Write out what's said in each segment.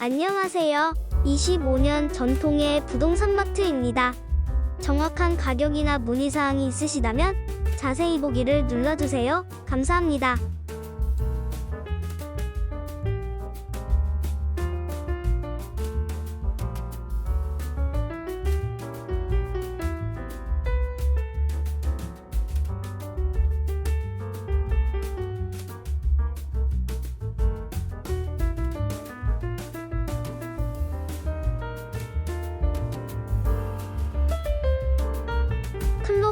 안녕하세요. 25년 전통의 부동산 마트입니다. 정확한 가격이나 문의사항이 있으시다면 자세히 보기를 눌러주세요. 감사합니다.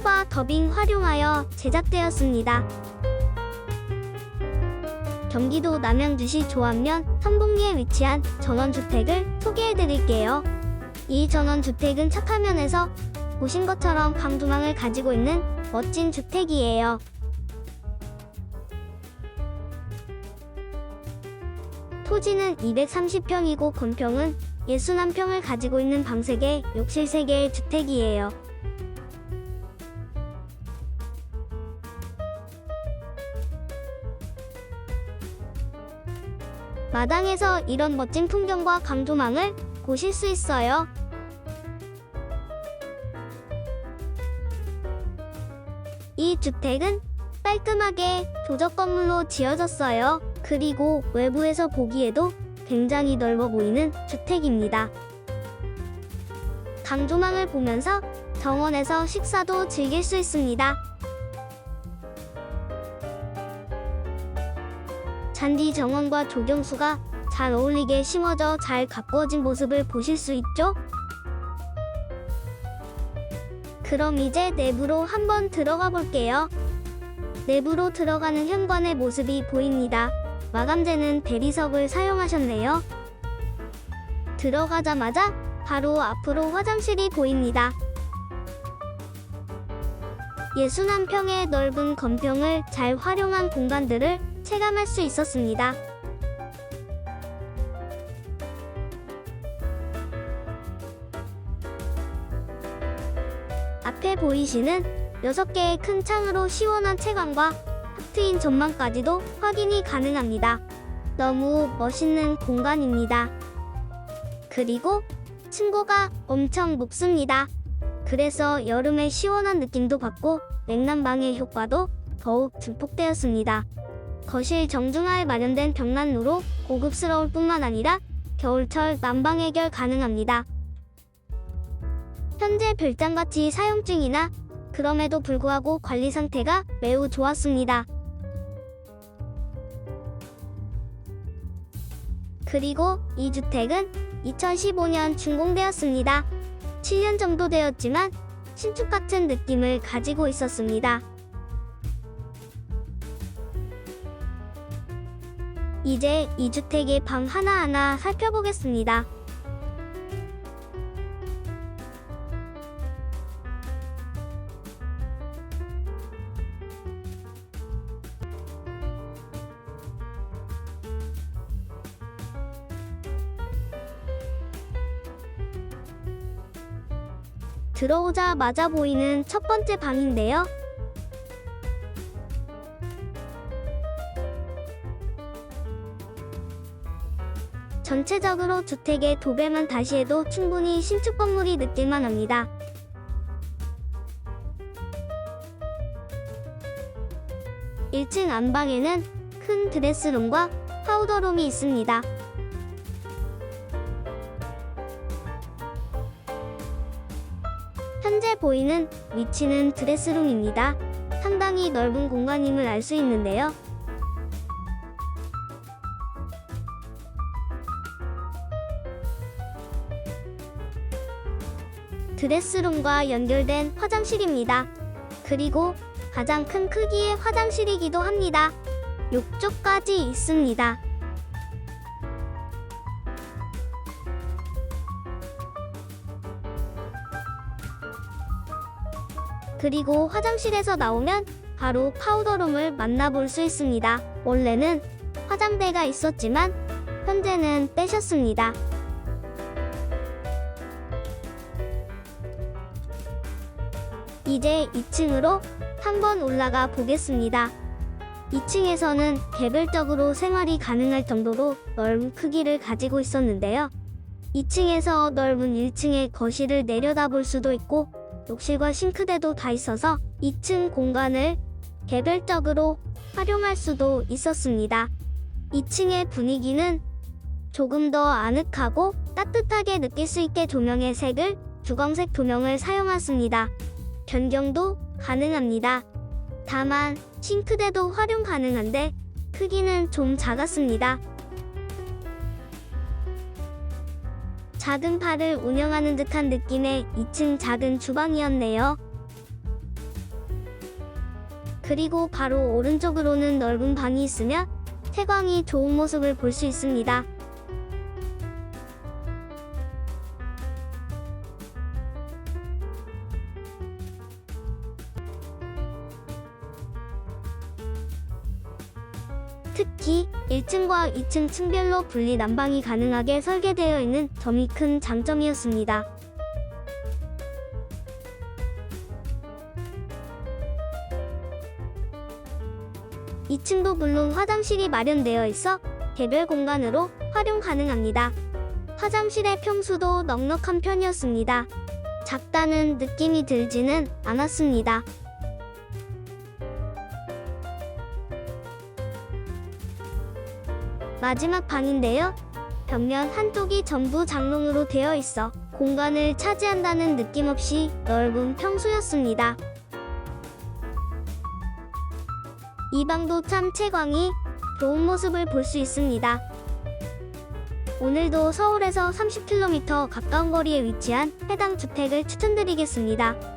클로바 더빙 활용하여 제작되었습니다. 경기도 남양주시 조합면 삼봉리에 위치한 전원주택을 소개해드릴게요. 이 전원주택은 착화면에서 보신 것처럼 방두망을 가지고 있는 멋진 주택이에요. 토지는 230평이고 건평은 61평을 가지고 있는 방색의 욕실 3개의 주택이에요. 마당에서 이런 멋진 풍경과 강조망을 보실 수 있어요. 이 주택은 깔끔하게 도적 건물로 지어졌어요. 그리고 외부에서 보기에도 굉장히 넓어 보이는 주택입니다. 강조망을 보면서 정원에서 식사도 즐길 수 있습니다. 잔디 정원과 조경수가 잘 어울리게 심어져 잘 가꾸어진 모습을 보실 수 있죠? 그럼 이제 내부로 한번 들어가 볼게요. 내부로 들어가는 현관의 모습이 보입니다. 마감재는 대리석을 사용하셨네요. 들어가자마자 바로 앞으로 화장실이 보입니다. 61평의 넓은 건평을 잘 활용한 공간들을 체감할 수 있었습니다. 앞에 보이시는 6개의 큰 창으로 시원한 채광과 탁 트인 전망까지도 확인이 가능합니다. 너무 멋있는 공간입니다. 그리고 층고가 엄청 높습니다. 그래서 여름에 시원한 느낌도 받고 냉난방의 효과도 더욱 증폭되었습니다. 거실 정중하에 마련된 벽난로로 고급스러울 뿐만 아니라 겨울철 난방 해결 가능합니다. 현재 별장같이 사용 중이나 그럼에도 불구하고 관리 상태가 매우 좋았습니다. 그리고 이 주택은 2015년 준공되었습니다. 7년 정도 되었지만 신축 같은 느낌을 가지고 있었습니다. 이제 이 주택의 방 하나하나 살펴보겠습니다. 들어오자마자 보이는 첫 번째 방인데요. 전체적으로 주택의 도배만 다시 해도 충분히 신축 건물이 느낄만 합니다. (1층) 안방에는 큰 드레스룸과 파우더룸이 있습니다. 현재 보이는 위치는 드레스룸입니다. 상당히 넓은 공간임을 알 수 있는데요. 드레스룸과 연결된 화장실입니다. 그리고 가장 큰 크기의 화장실이기도 합니다. 욕조까지 있습니다. 그리고 화장실에서 나오면 바로 파우더룸을 만나볼 수 있습니다. 원래는 화장대가 있었지만 현재는 빼셨습니다. 이제 2층으로 한번 올라가 보겠습니다. 2층에서는 개별적으로 생활이 가능할 정도로 넓은 크기를 가지고 있었는데요. 2층에서 넓은 1층의 거실을 내려다볼 수도 있고 욕실과 싱크대도 다 있어서 2층 공간을 개별적으로 활용할 수도 있었습니다. 2층의 분위기는 조금 더 아늑하고 따뜻하게 느낄 수 있게 조명의 색을 주광색 조명을 사용했습니다. 변경도 가능합니다. 다만 싱크대도 활용 가능한데 크기는 좀 작았습니다. 작은 팔을 운영하는 듯한 느낌의 2층 작은 주방이었네요. 그리고 바로 오른쪽으로는 넓은 방이 있으며 태광이 좋은 모습을 볼 수 있습니다. 특히 1층과 2층 층별로 분리 난방이 가능하게 설계되어 있는 점이 큰 장점이었습니다. 이층도 물론 화장실이 마련되어 있어 개별 공간으로 활용 가능합니다. 화장실의 평수도 넉넉한 편이었습니다. 작다는 느낌이 들지는 않았습니다. 마지막 방인데요. 벽면 한쪽이 전부 장롱으로 되어 있어 공간을 차지한다는 느낌 없이 넓은 평수였습니다. 이 방도 참 채광이 좋은 모습을 볼 수 있습니다. 오늘도 서울에서 30km 가까운 거리에 위치한 해당 주택을 추천드리겠습니다.